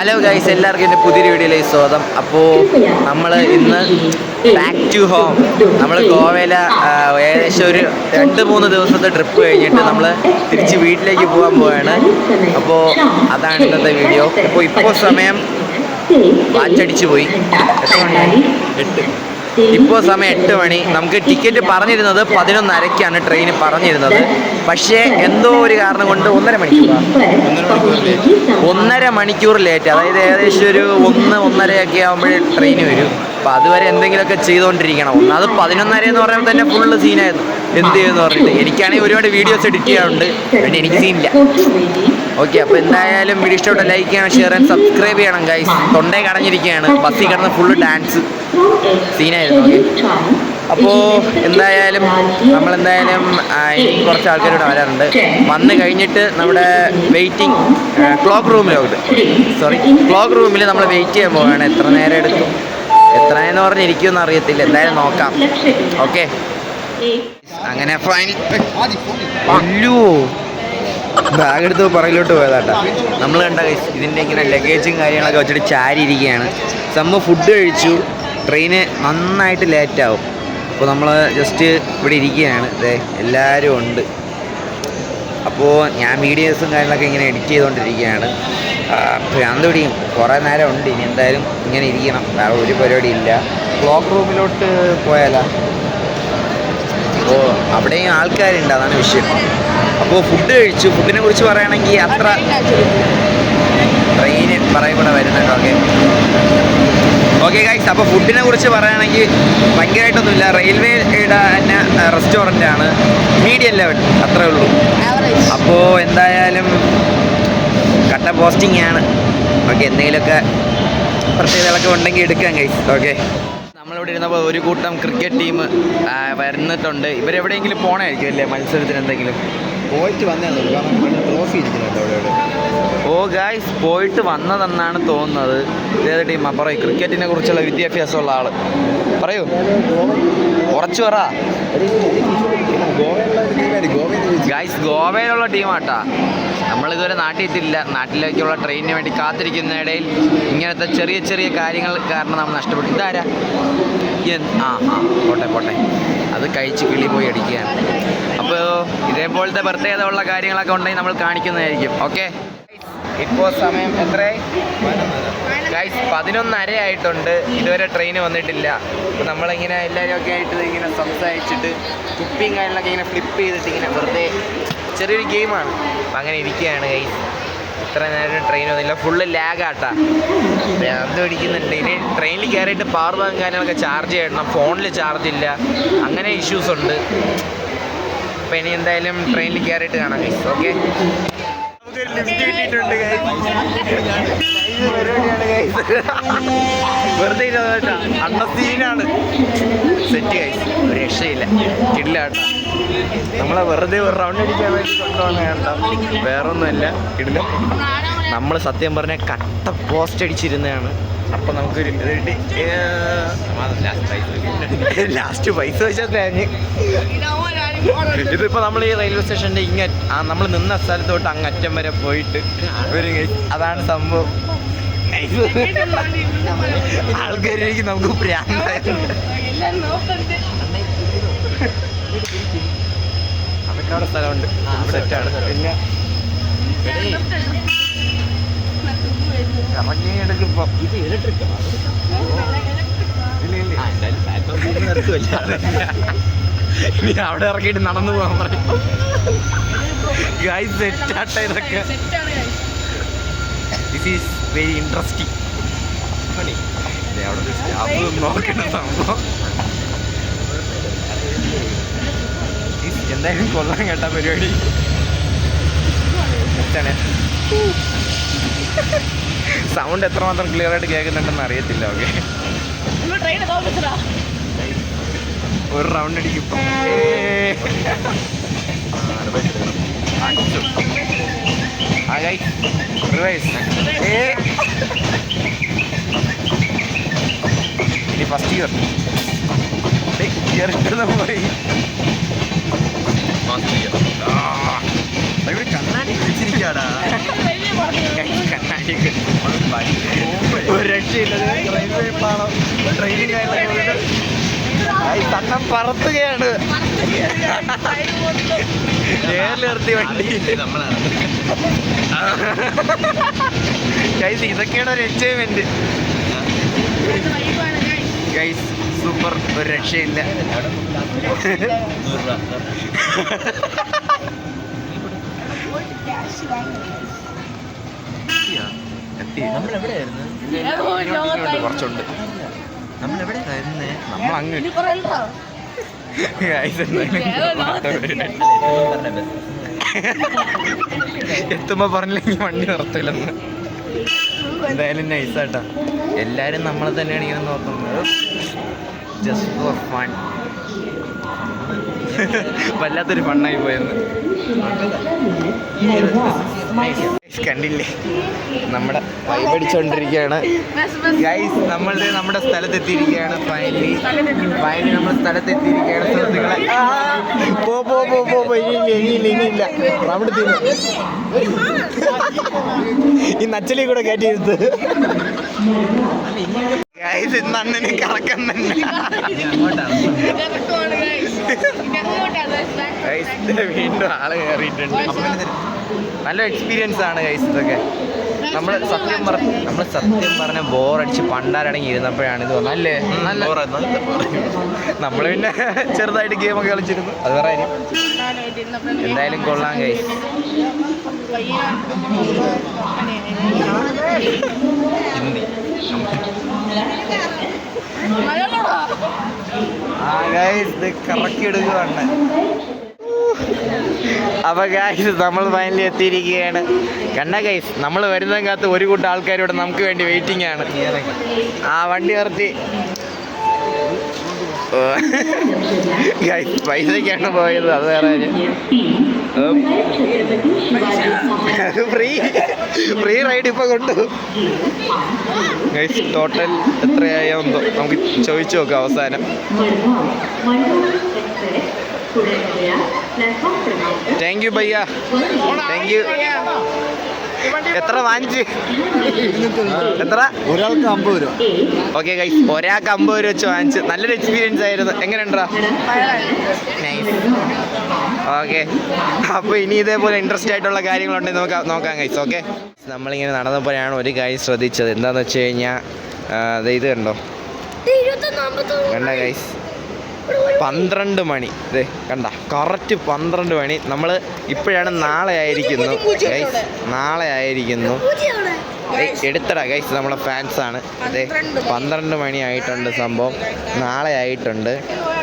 Hello guys എല്ലാവർക്കും എന്റെ പുതിയൊരു വീഡിയോയിലേക്ക് സ്വാഗതം. അപ്പോൾ നമ്മൾ ഇന്ന് ബാക്ക് ടു ഹോം നമ്മൾ ഗോവയില ഏകദേശം ഒരു രണ്ട് മൂന്ന് ദിവസത്തെ ട്രിപ്പ് കഴിഞ്ഞിട്ട് നമ്മൾ തിരിച്ച് വീട്ടിലേക്ക് പോകാൻ പോവാണ്. അപ്പോൾ അതാണ് ഇന്നത്തെ വീഡിയോ. അപ്പോൾ ഇപ്പോൾ സമയം വാച്ചടിച്ച് പോയി? എട്ട്. ഇപ്പോൾ സമയം എട്ട് മണി. നമുക്ക് ടിക്കറ്റ് പറഞ്ഞിരുന്നത് പതിനൊന്നരയ്ക്കാണ് ട്രെയിൻ പറഞ്ഞിരുന്നത്. പക്ഷേ എന്തോ ഒരു കാരണം കൊണ്ട് ഒന്നര മണിക്കൂർ. ഒന്നര മണിക്കൂർ ലേറ്റ് അതായത് ഏകദേശം ഒരു ഒന്ന് ഒന്നരയൊക്കെ ആകുമ്പോഴേ ട്രെയിൻ വരും. അപ്പോൾ അതുവരെ എന്തെങ്കിലുമൊക്കെ ചെയ്തുകൊണ്ടിരിക്കണം അത് പതിനൊന്നര എന്ന് പറയുമ്പോൾ തന്നെ ഫുള്ള് സീനായിരുന്നു എന്ത് ചെയ്യുമെന്ന് പറഞ്ഞിട്ട്. എനിക്കാണെങ്കിൽ ഒരുപാട് വീഡിയോസ് എഡിറ്റ് ചെയ്യാറുണ്ട്. പിന്നെ എനിക്ക് സീനില്ല ഓക്കെ അപ്പോൾ എന്തായാലും വീഡിയോ ഇഷ്ടപ്പെട്ട ലൈക്ക് ചെയ്യണം ഷെയർ ആൻഡ് സബ്സ്ക്രൈബ് ചെയ്യണം ഗൈസ് തൊണ്ടേ കടഞ്ഞിരിക്കുകയാണ്. ബസ്സിൽ കിടന്ന് ഫുള്ള് ഡാൻസ് സീനായിരുന്നു അപ്പോൾ എന്തായാലും നമ്മൾ എന്തായാലും ഇനി കുറച്ച് ആൾക്കാരോട് വരാറുണ്ട്. വന്ന് കഴിഞ്ഞിട്ട് നമ്മുടെ വെയിറ്റിംഗ് ക്ലോക്ക് റൂമിലോട്ട് സോറി ക്ലോക്ക് റൂമിൽ നമ്മൾ വെയിറ്റ് ചെയ്യാൻ പോവുകയാണ്. എത്ര നേരം എടുക്കും എത്ര എന്ന് പറഞ്ഞിരിക്കുമെന്ന് അറിയത്തില്ല. എന്തായാലും നോക്കാം. ഓക്കെ അങ്ങനെ ഫൈനൽ അല്ലോ. ബാഗ് എടുത്ത് പറയിലോട്ട് പോയതാട്ടാ. നമ്മൾ കണ്ട ഇതിന്റെ ഇങ്ങനെ ലഗേജും കാര്യങ്ങളൊക്കെ വെച്ചിട്ട് ചാരി ഇരിക്കുകയാണ് സമ്മ ഫുഡ് കഴിച്ചു. ട്രെയിന് നന്നായിട്ട് ലേറ്റാവും അപ്പോൾ നമ്മൾ ജസ്റ്റ് ഇവിടെ ഇരിക്കുകയാണ്. ദേ എല്ലാവരും ഉണ്ട്. അപ്പോൾ ഞാൻ വീഡിയോസും കാര്യങ്ങളൊക്കെ ഇങ്ങനെ എഡിറ്റ് ചെയ്തുകൊണ്ടിരിക്കുകയാണ് ഭ്രാന്ത് പിടിയും. കുറേ നേരം ഉണ്ട്. ഇനി എന്തായാലും ഇങ്ങനെ ഇരിക്കണം. വേറെ ഒരു പരിപാടി ഇല്ല. ക്ലോക്ക് റൂമിലോട്ട് പോയാലോ? അപ്പോൾ അവിടെയും ആൾക്കാരുണ്ട്. അതാണ് വിഷയം. അപ്പോൾ ഫുഡ് കഴിച്ചു. ഫുഡിനെ കുറിച്ച് പറയുകയാണെങ്കിൽ അത്ര ട്രെയിന് പറയും കൂടെ വരുന്നുണ്ട് ഓക്കെ ഓക്കെ ഗൈസ് അപ്പോൾ ഫുഡിനെ കുറിച്ച് പറയുകയാണെങ്കിൽ ഭയങ്കരമായിട്ടൊന്നുമില്ല. റെയിൽവേയുടെ തന്നെ റെസ്റ്റോറന്റ് ആണ്. മീഡിയം ലെവൽ അത്രേ ഉള്ളൂ. അപ്പോൾ എന്തായാലും കട്ട പോസ്റ്റിംഗ് ആണ്. ഓക്കെ എന്തെങ്കിലുമൊക്കെ പ്രത്യേകതകളൊക്കെ ഉണ്ടെങ്കിൽ എടുക്കാം ഗൈസ് ഓക്കെ. നമ്മളിവിടെ ഒരു കൂട്ടം ക്രിക്കറ്റ് ടീം വരുന്നിട്ടുണ്ട്. ഇവരെവിടെയെങ്കിലും പോകണമായിരിക്കും അല്ലേ? മത്സരത്തിന് എന്തെങ്കിലും? പോയിട്ട് വന്നേ കാരണം ട്രോഫി ഇരിക്കുന്നുണ്ട് അവിടെ അവിടെ. ഓ ഗായ്സ് പോയിട്ട് വന്നതെന്നാണ് തോന്നുന്നത്. ഏത് ടീമാ പറയൂ ക്രിക്കറ്റിനെ കുറിച്ചുള്ള വിദ്യാഭ്യാസമുള്ള ആൾ. പറയൂ. കുറച്ച് പറ. ഗായ്സ് ഗോവയിലുള്ള ടീമാട്ടാ നമ്മളിതുവരെ നാട്ടിൽ എത്തിയില്ല നാട്ടിലേക്കുള്ള ട്രെയിനിന് വേണ്ടി കാത്തിരിക്കുന്നതിടയിൽ ഇങ്ങനത്തെ ചെറിയ ചെറിയ കാര്യങ്ങൾ കാരണം നമ്മൾ നഷ്ടപ്പെട്ടു. ഇതാരാ? ആ ആ പോട്ടെ പോട്ടെ. അത് കഴിച്ച് കിളി പോയി അടിക്കുകയാണ്. അപ്പോൾ ഇതേപോലത്തെ പ്രത്യേകത ഉള്ള കാര്യങ്ങളൊക്കെ ഉണ്ടെങ്കിൽ നമ്മൾ കാണിക്കുന്നതായിരിക്കും. ഓക്കെ ഇപ്പോൾ സമയം എത്രയായി ഗൈസ് പതിനൊന്നര ആയിട്ടുണ്ട്. ഇതുവരെ ട്രെയിൻ വന്നിട്ടില്ല. അപ്പോൾ നമ്മളിങ്ങനെ എല്ലാവരും ഒക്കെ ആയിട്ട് ഇങ്ങനെ സംസാരിച്ചിട്ട് കുപ്പിയും കാര്യങ്ങളൊക്കെ ഇങ്ങനെ ഫ്ലിപ്പ് ചെയ്തിട്ട് ഇങ്ങനെ വെറുതെ ചെറിയൊരു ഗെയിമാണ്. അപ്പം അങ്ങനെ ഇരിക്കുകയാണ് ഗൈസ് ഇത്ര നേരം ട്രെയിൻ വന്നില്ല ഫുള്ള് ലാഗാട്ടാ അത് പിടിക്കുന്നുണ്ട് ഇനി ട്രെയിനിൽ കയറിയിട്ട് പവർ ബാങ്ക് കാര്യങ്ങളൊക്കെ ചാർജ് ചെയ്യണം. ഫോണിൽ ചാർജ് ഇല്ല. അങ്ങനെ ഇഷ്യൂസ് ഉണ്ട്. അപ്പം ഇനി എന്തായാലും ട്രെയിനിൽ കയറിയിട്ട് കാണാം ഗൈസ് ഓക്കെ വെറുതെ അണ്ണസീനാണ് സെറ്റ് കൈസ് ഒരു രക്ഷയില്ല. കിടില്ല കേട്ടോ. നമ്മളെ വെറുതെ ഒരു റൗണ്ട് അടിക്കാൻ വേണ്ടി കൊണ്ടുവന്ന കേട്ടോ വേറൊന്നുമല്ല. കിടില്ല നമ്മൾ സത്യം പറഞ്ഞ കട്ട പോസ്റ്റ് അടിച്ചിരുന്നതാണ്. അപ്പം നമുക്കൊരു ലാസ്റ്റ് പൈസ വെച്ചാൽ തേഞ്ഞ് ഇതിപ്പോ നമ്മൾ ഈ റെയിൽവേ സ്റ്റേഷന്റെ ഇങ്ങ നമ്മൾ നിന്ന സ്ഥലത്തോട്ട് അങ്ങറ്റം വരെ പോയിട്ട് ഒരു അതാണ് സംഭവം. ആൾക്കാരിലേക്ക് നമുക്ക് പ്രാന്തായിരുന്നു. അതൊക്കെ അവിടെ സ്ഥലമുണ്ട് സെറ്റാണ് പിന്നെ ഇനി അവിടെ ഇറങ്ങിയിട്ട് നടന്നു പോകാൻ പറയും സെറ്റാട്ട ഇതൊക്കെ ദിസ് ഈസ് വെരി ഇൻട്രസ്റ്റിംഗ് അവിടെ സ്റ്റാഫ് നോക്കേണ്ട സംഭവം. എന്തായാലും കൊള്ളാൻ കേട്ട പരിപാടി. സൗണ്ട് എത്രമാത്രം ക്ലിയർ ആയിട്ട് കേൾക്കുന്നുണ്ടെന്ന് അറിയത്തില്ല ഓക്കെ ഒരു റൗണ്ട് അടിക്കും ഫസ്റ്റ് ഇയർ. ഇയർ പോയി. ആ, ഇവിടെ കണ്ണാടി വെച്ചിരിക്കാടാ കണ്ണാടി ഒരു രക്ഷയില്ലത് റെയിൽവേ പാളം. ട്രെയിനിങ് തണ്ണം പറത്തുകയാണ്. നേരിലിറത്തി വണ്ടി. നമ്മളാണ് ഗൈസ് ഇതൊക്കെയാണ് ഒരു എൻജോയ്മെന്റ് ഗൈസ് സൂപ്പർ ഒരു രക്ഷയില്ല. കുറച്ചുണ്ട്. നമ്മൾ എത്തി തരുന്നേ നമ്മൾ അങ്ങ് എത്തുമ്പോ പറഞ്ഞില്ലെങ്കിൽ വണ്ടി നിർത്തില്ലെന്ന്. എന്തായാലും നൈസാട്ടാ എല്ലാവരും നമ്മളെ തന്നെയാണ് ഇങ്ങനെ നോക്കുന്നത്. ജസ്റ്റ് ഫോർ ഫൺ വല്ലാത്തൊരു ഫണ്ണായി പോയെന്ന്. കണ്ടില്ലേ? നമ്മുടെ വൈബടിച്ചോണ്ടിരിക്കുകയാണ് ഗൈസ് നമ്മൾ നമ്മുടെ സ്ഥലത്തെത്തിയിരിക്കുകയാണ് ഫൈനലി ഫൈനലി നമ്മുടെ സ്ഥലത്തെത്തിയിരിക്കുകയാണ് സുഹൃത്തുക്കളെ. പോ പോ പോ പോ പോ. ഇനിയില്ല ഇനിയില്ല ഇനിയില്ല നമ്മുടെ ഈ നച്ചലി കൂടെ കയറ്റിയിരുത്ത് ഗൈസ് ഇന്ന് അണ്ണന് കറക്കം തന്നെ. വീണ്ടും ആൾ കയറിയിട്ടുണ്ട്. നല്ല എക്സ്പീരിയൻസ് ആണ് ഗൈസ് ഇതൊക്കെ. നമ്മൾ സത്യം പറ നമ്മൾ സത്യം പറഞ്ഞ ബോറടിച്ച് പണ്ടാരടങ്ങി ഇരുന്നപ്പോഴാണ് ഇത് വന്നല്ലേ നല്ല നമ്മൾ പിന്നെ ചെറുതായിട്ട് ഗെയിം ഒക്കെ കളിച്ചിരുന്നു. അത് വേറെ എന്തായാലും കൊള്ളാം ഗൈസ് ഹിന്ദി. ആ ഗൈസ് ഇത് കറക്കി എടുക്കുകയാണ് അപ്പൊ ഗൈസ് നമ്മൾ ഫൈനലി എത്തിയിരിക്കുകയാണ്. കണ്ട ഗൈസ് നമ്മൾ വരുന്നതിനകത്ത് ഒരു കൂട്ടം ആൾക്കാരോട് നമുക്ക് വേണ്ടി വെയിറ്റിംഗ് ആണ്. ആ വണ്ടി നിർത്തി. ഗൈസ് പൈസക്കാണ് പോയത് അത് വേറെ ഫ്രീ ഫ്രീ റൈഡ് ഇപ്പൊ കൊണ്ടു. ഗൈസ് ടോട്ടൽ എത്രയായോ നമുക്ക് ചോദിച്ചു നോക്കാം അവസാനം. താങ്ക് യു ഭയ്യ താങ്ക് യു എത്ര വാങ്ങിച്ച്? എത്ര? ഒരാൾക്ക് അമ്പത് രൂപ. ഓക്കെ ഗൈസ് ഒരാൾക്ക് അമ്പത് രൂപ വെച്ച് വാങ്ങിച്ച്. നല്ലൊരു എക്സ്പീരിയൻസ് ആയിരുന്നു. എങ്ങനെയുണ്ടാ? നൈസ് ഓക്കെ അപ്പോൾ ഇനി ഇതേപോലെ ഇൻട്രസ്റ്റ് ആയിട്ടുള്ള കാര്യങ്ങളുണ്ടെങ്കിൽ നമുക്ക് നോക്കാം ഗൈസ് ഓക്കെ നമ്മളിങ്ങനെ നടന്നപ്പോഴാണ് ഒരു കാര്യം ശ്രദ്ധിച്ചത്. എന്താണെന്ന് വെച്ച് കഴിഞ്ഞാൽ ഇത് കണ്ടോ? കണ്ട ഗൈസ് പന്ത്രണ്ട് മണി. ഇതേ കണ്ട കറക്റ്റ് പന്ത്രണ്ട് മണി. നമ്മൾ ഇപ്പോഴാണ് നാളെ ആയിരിക്കുന്നു. ഗൈസ് നാളെ ആയിരിക്കുന്നു. എടുത്തടാ ഗൈസ് നമ്മളെ ഫാൻസാണ് അതെ പന്ത്രണ്ട് മണി. ആയിട്ടുണ്ട് സംഭവം. നാളെ ആയിട്ടുണ്ട്.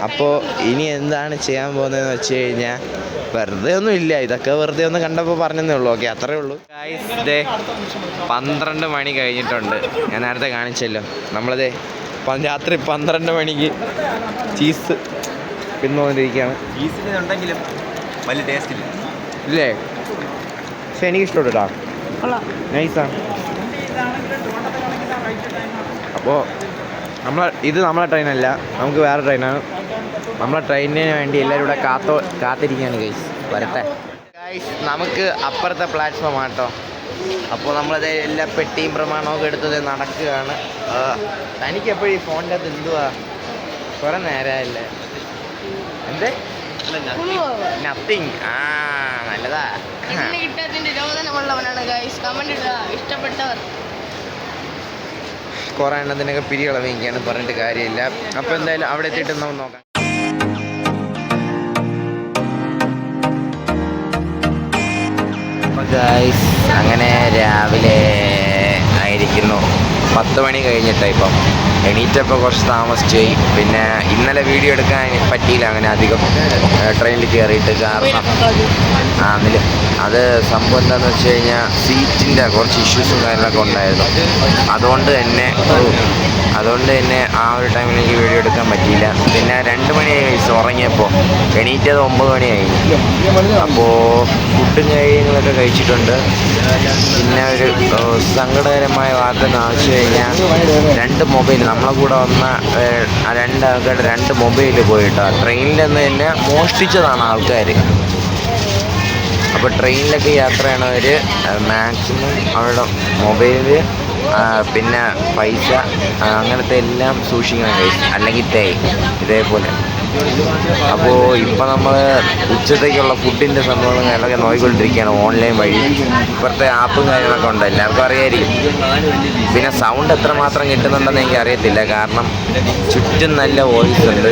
അപ്പോൾ ഇനി എന്താണ് ചെയ്യാൻ പോകുന്നതെന്ന് വെച്ച് കഴിഞ്ഞാൽ വെറുതെ ഒന്നും ഇല്ല. ഇതൊക്കെ വെറുതെ ഒന്ന് കണ്ടപ്പോൾ പറഞ്ഞതേ ഉള്ളൂ. ഓക്കെ അത്രേ ഉള്ളൂ. ഗൈസ് ദേ പന്ത്രണ്ട് മണി കഴിഞ്ഞിട്ടുണ്ട്. ഞാൻ നേരത്തെ കാണിച്ചല്ലോ. നമ്മളിതേ രാത്രി പന്ത്രണ്ട് മണിക്ക് ചീസ് പിന്നുകൊണ്ടിരിക്കുകയാണ് ഉണ്ടെങ്കിലും വലിയ ടേസ്റ്റ് ഇല്ല. ഇല്ലേ? പക്ഷെ എനിക്ക് ഇഷ്ടപ്പെട്ടു കേട്ടോ നൈസാണ് അപ്പോൾ നമ്മൾ ഇത് നമ്മളെ ട്രെയിനല്ല നമുക്ക് വേറെ ട്രെയിനാണ് നമ്മളെ ട്രെയിനിന് വേണ്ടി എല്ലാവരും ഇവിടെ കാത്തോ കാത്തിരിക്കുകയാണ് ഗൈസ് വരട്ടെ. ഗൈസ് നമുക്ക് അപ്പുറത്തെ പ്ലാറ്റ്ഫോം ആട്ടോ. അപ്പോൾ നമ്മളത് എല്ലാ പെട്ടിയും പ്രമാണമൊക്കെ എടുത്തത് നടക്കുകയാണ്. തനിക്ക് എപ്പോഴും ഈ ഫോണിന്റെ അകത്ത് എന്തുവാ? കുറേ നേരമല്ലേ എന്തേ? നത്തിങ് ആ നല്ലതാ. ഇഷ്ടപ്പെട്ടവർ. കുറേ എണ്ണത്തിനൊക്കെ പിരികളവിക്കാണ് പറഞ്ഞിട്ട് കാര്യമില്ല. അപ്പോൾ എന്തായാലും അവിടെ എത്തിയിട്ട് നമുക്ക് നോക്കാം. അങ്ങനെ രാവിലെ പത്ത് മണി കഴിഞ്ഞിട്ടാണ് ഇപ്പം. എണീറ്റപ്പോൾ കുറച്ച് താമസിച്ചു പോയി. പിന്നെ ഇന്നലെ വീഡിയോ എടുക്കാൻ പറ്റിയില്ല. അങ്ങനെ അധികം ട്രെയിനിൽ കയറിയിട്ട് കാരണം ആ അതിൽ അത് സംഭവം എന്താണെന്ന് വെച്ച് കഴിഞ്ഞാൽ സീറ്റിന്റെ കുറച്ച് ഇഷ്യൂസും കാര്യങ്ങളൊക്കെ ഉണ്ടായിരുന്നു. അതുകൊണ്ട് തന്നെ അതുകൊണ്ട് തന്നെ ആ ഒരു ടൈമിൽ എനിക്ക് വീഡിയോ എടുക്കാൻ പറ്റിയില്ല. പിന്നെ രണ്ട് മണി കഴിച്ചു ഉറങ്ങിയപ്പോൾ എണീറ്റത് ഒമ്പത് മണിയായി അപ്പോൾ ഫുഡും കാര്യങ്ങളൊക്കെ കഴിച്ചിട്ടുണ്ട്. പിന്നെ ഒരു സങ്കടകരമായ വാർത്ത എന്ന് വെച്ച് കഴിഞ്ഞാൽ രണ്ട് മൊബൈൽ നമ്മളെ കൂടെ വന്ന രണ്ട് ആൾക്കാരുടെ രണ്ട് മൊബൈൽ പോയിട്ടോ. ട്രെയിനിൽ നിന്ന് തന്നെ മോഷ്ടിച്ചതാണ് ആൾക്കാർ അപ്പോൾ ട്രെയിനിലൊക്കെ യാത്ര ചെയ്യണവർ മാക്സിമം അവരുടെ മൊബൈൽ പിന്നെ പൈസ അങ്ങനത്തെ എല്ലാം സൂക്ഷിക്കണം അല്ലെങ്കിൽ തേ ഇതേപോലെ. അപ്പോൾ ഇപ്പം നമ്മൾ ഉച്ചത്തേക്കുള്ള ഫുഡിന്റെ സംഭവങ്ങൾ കാര്യങ്ങളൊക്കെ നോക്കിക്കൊണ്ടിരിക്കുകയാണ് ഓൺലൈൻ വഴി. ഇപ്പോഴത്തെ ആപ്പും കാര്യങ്ങളൊക്കെ ഉണ്ട് എല്ലാവർക്കും അറിയായിരിക്കും. പിന്നെ സൗണ്ട് എത്രമാത്രം കിട്ടുന്നുണ്ടെന്ന് എനിക്ക് അറിയത്തില്ല. കാരണം ചുറ്റും നല്ല വോയിസ് ഉണ്ട്.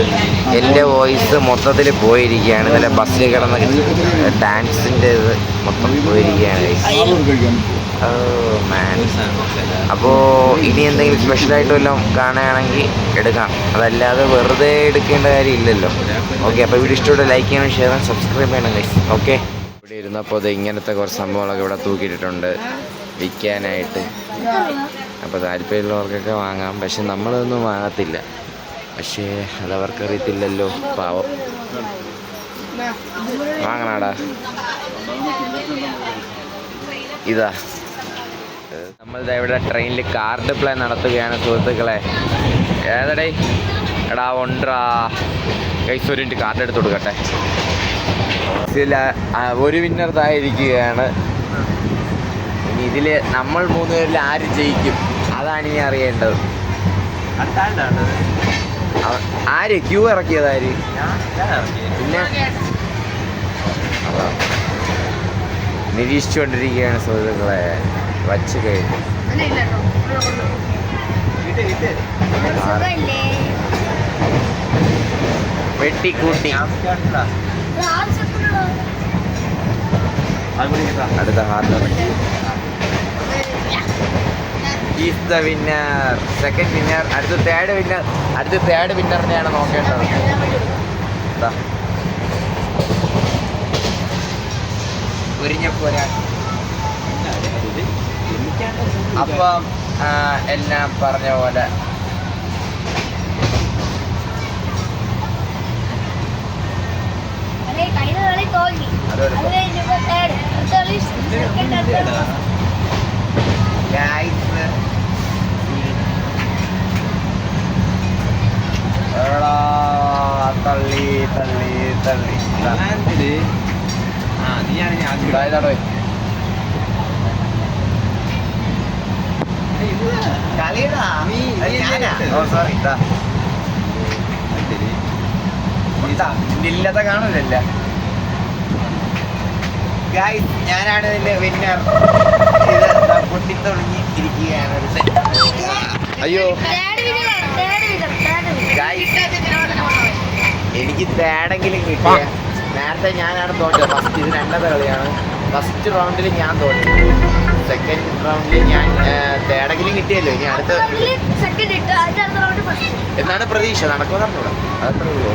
എന്റെ വോയിസ് മൊത്തത്തിൽ പോയിരിക്കുകയാണ്. ഇന്നലെ ബസ്സിൽ കിടന്ന ഡാൻസിന്റെ ഇത് മൊത്തം പോയിരിക്കുകയാണ്. അപ്പോൾ ഇനി എന്തെങ്കിലും സ്പെഷ്യലായിട്ട് വല്ലതും കാണുകയാണെങ്കിൽ എടുക്കാം. അതല്ലാതെ വെറുതെ എടുക്കേണ്ട കാര്യമില്ലല്ലോ. ഓക്കെ അപ്പോൾ വീഡിയോ ഇഷ്ടപ്പെട്ട ലൈക്ക് ചെയ്യണം ഷെയർ ചെയ്യണം സബ്സ്ക്രൈബ് ചെയ്യണം ഗൈസ് ഓക്കെ ഇവിടെ ഇരുന്നപ്പോൾ അത് ഇങ്ങനത്തെ കുറച്ച് സംഭവങ്ങളൊക്കെ ഇവിടെ തൂക്കിയിട്ടിട്ടുണ്ട്. വിൽക്കാനായിട്ട്. അപ്പോൾ താല്പര്യമുള്ളവർക്കൊക്കെ വാങ്ങാം. പക്ഷെ നമ്മളതൊന്നും വാങ്ങത്തില്ല. പക്ഷേ അതവർക്കറിയത്തില്ലല്ലോ പാവം. വാങ്ങണാടാ. ഇതാ. നമ്മളിതാ ഇവിടെ ട്രെയിനിൽ കാർഡ് പ്ലേ നടത്തുകയാണ് സുഹൃത്തുക്കളെ. ഏതടേ? എടാ ഒണ്ട്രാ കൈസ് കാർഡ് എടുത്ത് കൊടുക്കട്ടെ. ഇതിൽ ഒരു വിന്നർ തായിരിക്കുകയാണ് ഇനി ഇതിൽ നമ്മൾ മൂന്ന് പേരിൽ ആര് ജയിക്കും? അതാണ് ഇനി അറിയേണ്ടത്. ആര്? ക്യൂ ഇറക്കിയത് ആര്? പിന്നെ. നിരീക്ഷിച്ചുകൊണ്ടിരിക്കുകയാണ് സുഹൃത്തുക്കളെ. വച്ച് കഴിഞ്ഞു. വെട്ടിക്കൂട്ടി. അടുത്ത hard is the winner second winner അടുത്ത തേർഡ് വിന്നർ അടുത്ത തേർഡ് വിന്നറിനെയാണ് നോക്കേണ്ടത്. ഉരിഞ്ഞപ്പോരാ അപ്പം എല്ലാം പറഞ്ഞ പോലെ. തള്ളി തള്ളി തള്ളി. ആ നീയാണ് ഞാൻ കളിയെടാ. നീ- sorry, ഇതാ. ഇല്ലാത്ത കാണൂലല്ല? ഗായ്സ് ഞാനാണ് ഇതിന്റെ വിന്നർ പൊട്ടി തുടങ്ങി ഇരിക്കുകയാണ് അയ്യോ third winner third winner guys എനിക്ക് തേടെങ്കിലും കിട്ടിയ നേരത്തെ ഞാനാണ് തോറ്റത്. ഫസ്റ്റ് ഇത് രണ്ടാമത്തെ കളിയാണ്. ഫസ്റ്റ് റൗണ്ടിൽ ഞാൻ തോറ്റു സെക്കൻഡ് റൗണ്ടിൽ ഞാൻ തേടെങ്കിലും കിട്ടിയല്ലോ. ഇനി അടുത്ത സെക്കൻഡ് ഇട്ട് അടുത്ത റൗണ്ട് ഫസ്റ്റ് എന്നാണ് പ്രതീക്ഷ. നടക്കുമെന്ന് അറിഞ്ഞൂടാ അതത്രേ ഉള്ളൂ.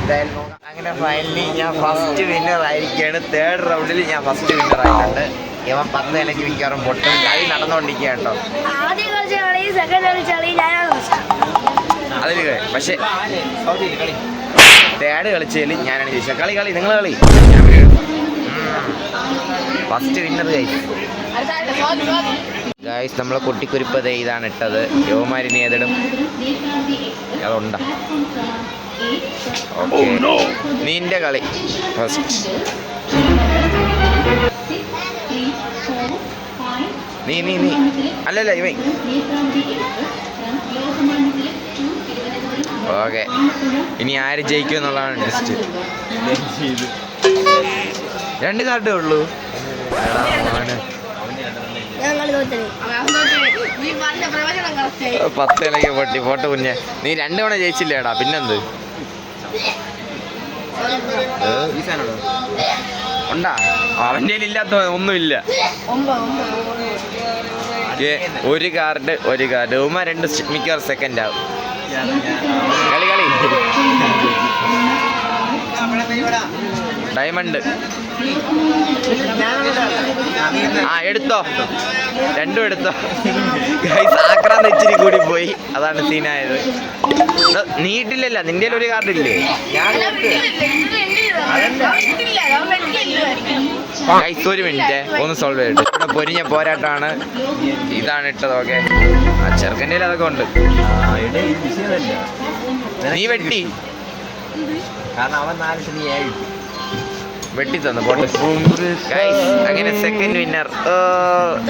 എന്തായാലും നോക്കാം. അങ്ങനെ ഫൈനലി ഞാൻ ഫസ്റ്റ് വിന്നർ ആയിരിക്കുകയാണ്. തേർഡ് റൗണ്ടിൽ ഞാൻ ഫസ്റ്റ് വിന്നർ ആയിട്ടുണ്ട്. ഇവൻ പത്ത് ഇലക്ക് മിക്കവാറും പൊട്ടും. കളി നടന്നുകൊണ്ടിരിക്കുക കേട്ടോ. അതിൽ പക്ഷേ തേർഡ് കളിച്ചതിൽ ഞാനാണ് ജയിച്ചത്. കളി കളി. നിങ്ങൾ കളി. ഫസ്റ്റ് വിന്നർ ഗൈസ് ഗായ്സ് നമ്മളെ കുട്ടിക്കുരിപ്പ് ഇതാണ് ഇട്ടത്. യുവമാരിനി ഏതിടും? അതുണ്ടാ ഓക്കെ നിന്റെ കളി. ഫസ്റ്റ് നീ നീ നീ. അല്ലല്ല ഇവൻ. ഓക്കെ ഇനി ആര് ജയിക്കും എന്നുള്ളതാണ് ടെസ്റ്റ് രണ്ട് കാർഡേ ഉള്ളൂ. എടാ മോനെ. ഞാൻ കളി നീ പറഞ്ഞ പ്രവചനം കറക്റ്റായി പത്ത് ഇലക്ക് പൊട്ടി പോട്ട് കുഞ്ഞെ. നീ രണ്ടു തവണ ജയിച്ചില്ലേടാ പിന്നെന്ത്? ഉണ്ടാ? അവന്റെ ഇല്ലാത്ത ഒന്നുമില്ല. ഒരു കാർഡ് ഒരു കാർഡ്. ഉമ്മ രണ്ട് മിക്കവാറും സെക്കൻഡ് ആവും. കളി കളി. ഡയമണ്ട് ആ എടുത്തോ. രണ്ടും എടുത്തോ. ആക്രാന്ത് ഇച്ചിരി കൂടി പോയി. അതാണ് സീനായത്. നീട്ടില്ലല്ല. നിന്റെ ഒരു കാർഡ് ഇല്ലേ? ഒരു മിനിറ്റ്. ഒന്ന് സോൾവ് ചെയ്തിട്ട് പൊരിഞ്ഞ പോരാട്ടമാണ് ഇതാണ് ഇട്ടത് ഓക്കെ ആ ചെറുക്കന്റെ അതൊക്കെ ഉണ്ട്. നീ വെട്ടി. കാരണം അവൻ നാല് നീ ഏഴ് വെട്ടി തന്നു അങ്ങനെ സെക്കൻഡ് വിന്നർ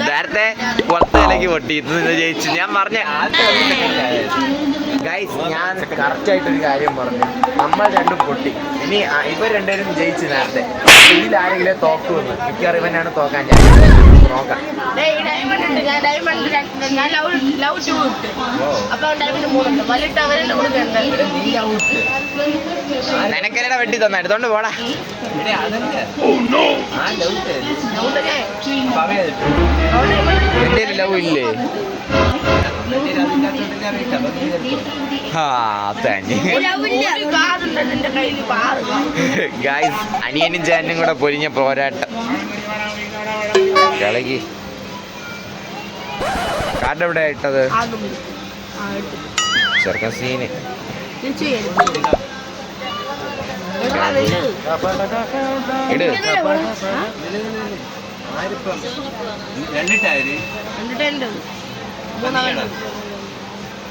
നേരത്തെ പുറത്തെ ഇലക്ക് പൊട്ടി ഇത് നിന്ന് ജയിച്ചു. ഞാൻ പറഞ്ഞ ഗൈസ് ഞാൻ കറക്റ്റ് ആയിട്ടൊരു കാര്യം പറഞ്ഞു. നമ്മൾ രണ്ടും പൊട്ടി. ഇനി ഇവർ രണ്ടുപേരും ജയിച്ചു നേരത്തെ. ഇതിൽ ആരെങ്കിലും തോക്ക് വന്ന്. മിക്കവാറും ഇവനാണ് തോക്കാൻ ഞാൻ നോക്കാം. ഡയമണ്ട് ഉണ്ട്. ഞാൻ ഡയമണ്ട് ഞാൻ ലവ് ലവ് ടു ഇട്ട്. അപ്പൊ ഡയമണ്ട് മൂന്നുണ്ട് വലിട്ട് അവരെന്നെ കൊടുക്കണ്ട നിനക്കെന്നെ വെട്ടി തന്നെ? എടുത്തോണ്ട് പോടാ. എന്റെ ലവ് ഇല്ലേ? ഗായ്സ് അനിയനും ചേട്ടനും കൂടെ പൊരിഞ്ഞ പോരാട്ടം. കിളകി കാർഡ് എവിടെ ഇട്ടത്. ചെറുക്കൻ സീന്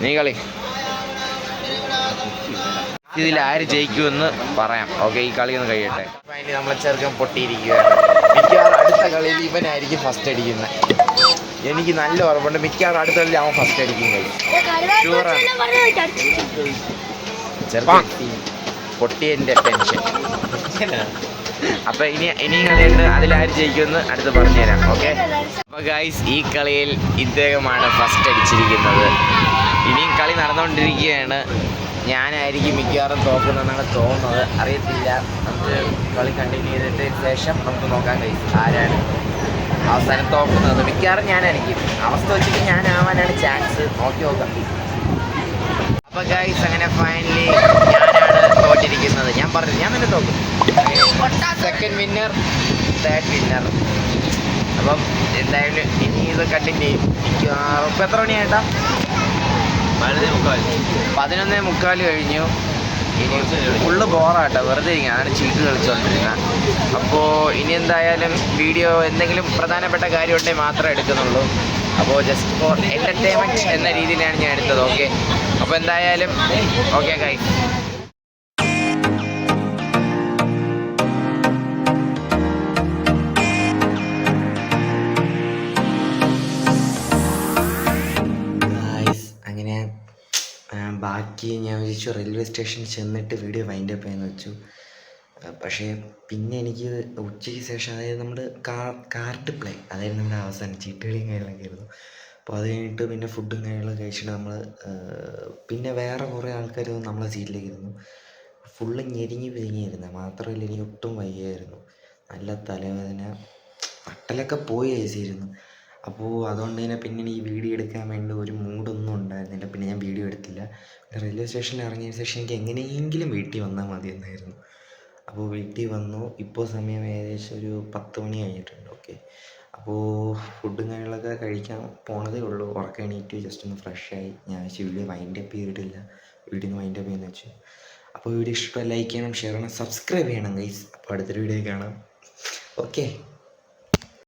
നീ കളി. ഇതിൽ ആര് ജയിക്കുമെന്ന് പറയാം. ഓക്കെ ഈ കളി ഒന്ന് കഴിയട്ടെ. നമ്മളെ ചെറുക്കൻ പൊട്ടിയിരിക്കുകയാണ്. മിക്കവാറും അടുത്ത കളിയിൽ ഇവനായിരിക്കും ഫസ്റ്റ് അടിക്കുന്നത് എനിക്ക് നല്ല ഉറപ്പുണ്ട്. മിക്കവാറും അടുത്ത കളിയിൽ അവൻ ഫസ്റ്റ് അടിക്കും ചെറുക്കൻ പൊട്ടിയതിന്റെ ടെൻഷൻ അപ്പൊ ഇനി ഇനി കളിയുണ്ട് അതിലാര് ജയിക്കുമെന്ന് അടുത്ത് പറഞ്ഞുതരാം. ഓക്കെ അപ്പൊ ഗൈസ് ഈ കളിയിൽ ഇദ്ദേഹമാണ് ഫസ്റ്റ് അടിച്ചിരിക്കുന്നത്. ഇനിയും കളി നടന്നുകൊണ്ടിരിക്കുകയാണ്. ഞാനായിരിക്കും മിക്കവാറും തോക്കുന്നതെന്നാണ് തോന്നുന്നത്. അറിയത്തില്ല. നമുക്ക് കളി കണ്ടിന്യൂ ചെയ്തിട്ട് ശേഷം നമുക്ക് നോക്കാൻ കഴിയും ആരാണ് അവസാനം തോക്കുന്നത്? മിക്കവാറും ഞാനായിരിക്കും. അവസ്ഥ വെച്ചിട്ട് ഞാനാവാനാണ് ചാൻസ് നോക്കി നോക്കാം. അപ്പൊ ഗൈസ് അങ്ങനെ ഫൈനലി ഞാനാണ് തോറ്റിരിക്കുന്നത്. ഞാൻ പറഞ്ഞു ഞാൻ തന്നെ തോക്കും. സെക്കൻഡ് വിന്നർ തേർഡ് വിന്നർ അപ്പം എന്തായാലും ഇനി ഇത് കണ്ടിന്യൂ ചെയ്യും. ഇപ്പം എത്ര മണിയായിട്ടാ? പതിനൊന്നേ മുക്കാൽ പതിനൊന്നേ മുക്കാൽ കഴിഞ്ഞു. ഇനി ഫുള്ള് ബോറാട്ടോ. വെറുതെ ഇരിക്കുക അങ്ങനെ ചീട്ട് കളിച്ചുകൊണ്ടിരുന്ന അപ്പോൾ ഇനി എന്തായാലും വീഡിയോ എന്തെങ്കിലും പ്രധാനപ്പെട്ട കാര്യം ഉണ്ടെങ്കിൽ മാത്രമേ എടുക്കുന്നുള്ളൂ. അപ്പോൾ ജസ്റ്റ് ഫോർ എന്റർടൈൻമെന്റ് എന്ന രീതിയിലാണ് ഞാൻ എടുത്തത്. ഓക്കെ അപ്പോൾ എന്തായാലും ഓക്കെ കൈ ബാക്കി ഞാൻ വിചാരിച്ചു റെയിൽവേ സ്റ്റേഷൻ ചെന്നിട്ട് വീഡിയോ വൈൻഡ് അപ്പ് ചെയ്യാന്ന് വെച്ചു. പക്ഷേ പിന്നെ എനിക്ക് ഉച്ചയ്ക്ക് ശേഷം അതായത് നമ്മുടെ കാർ കാർഡ് പ്ലേ അതായത് നമ്മുടെ അവസാനം ചീട്ടുകളിയും കാര്യങ്ങളൊക്കെ ആയിരുന്നു. അപ്പോൾ അത് കഴിഞ്ഞിട്ട് പിന്നെ ഫുഡും കാര്യങ്ങളൊക്കെ കഴിച്ചിട്ട് നമ്മൾ പിന്നെ വേറെ കുറേ ആൾക്കാർ നമ്മളെ സീറ്റിലേക്ക് ഇരുന്നു. ഫുള്ള് ഞെരിഞ്ഞ് പിരിഞ്ഞിരുന്നു മാത്രമല്ല എനിക്ക് ഒട്ടും വയ്യായിരുന്നു. നല്ല തലവേദന. നട്ടലൊക്കെ പോയി അയച്ചിരുന്നു അപ്പോൾ അതുകൊണ്ട് തന്നെ പിന്നെ ഈ വീഡിയോ എടുക്കാൻ വേണ്ടി ഒരു മൂഡൊന്നും ഉണ്ടായിരുന്നില്ല. പിന്നെ ഞാൻ വീഡിയോ എടുത്തില്ല. റെയിൽവേ സ്റ്റേഷനിൽ ഇറങ്ങിയ ശേഷം എനിക്ക് എങ്ങനെയെങ്കിലും വീട്ടിൽ വന്നാൽ മതി എന്നായിരുന്നു. അപ്പോൾ വീട്ടിൽ വന്നു. ഇപ്പോൾ സമയം ഏകദേശം ഒരു പത്ത് മണി കഴിഞ്ഞിട്ടുണ്ട്. ഓക്കെ അപ്പോൾ ഫുഡും കാര്യങ്ങളൊക്കെ കഴിക്കാൻ പോണതേ ഉള്ളൂ. ഉറക്കം എണീറ്റ്. ജസ്റ്റ് ഒന്ന് ഫ്രഷായി ഞാൻ വീഡിയോ വൈൻഡ് അപ്പ് ചെയ്തിട്ടില്ല. വീഡിയോ ഒന്ന് വൈൻഡ് അപ്പ് ചെയ്യുന്ന വെച്ചു. അപ്പോൾ വീഡിയോ ഇഷ്ടമായി ലൈക്ക് ചെയ്യണം ഷെയർ ചെയ്യണം സബ്സ്ക്രൈബ് ചെയ്യണം ഗൈസ് അപ്പോൾ അടുത്തൊരു വീഡിയോ കാണാം. ഓക്കെ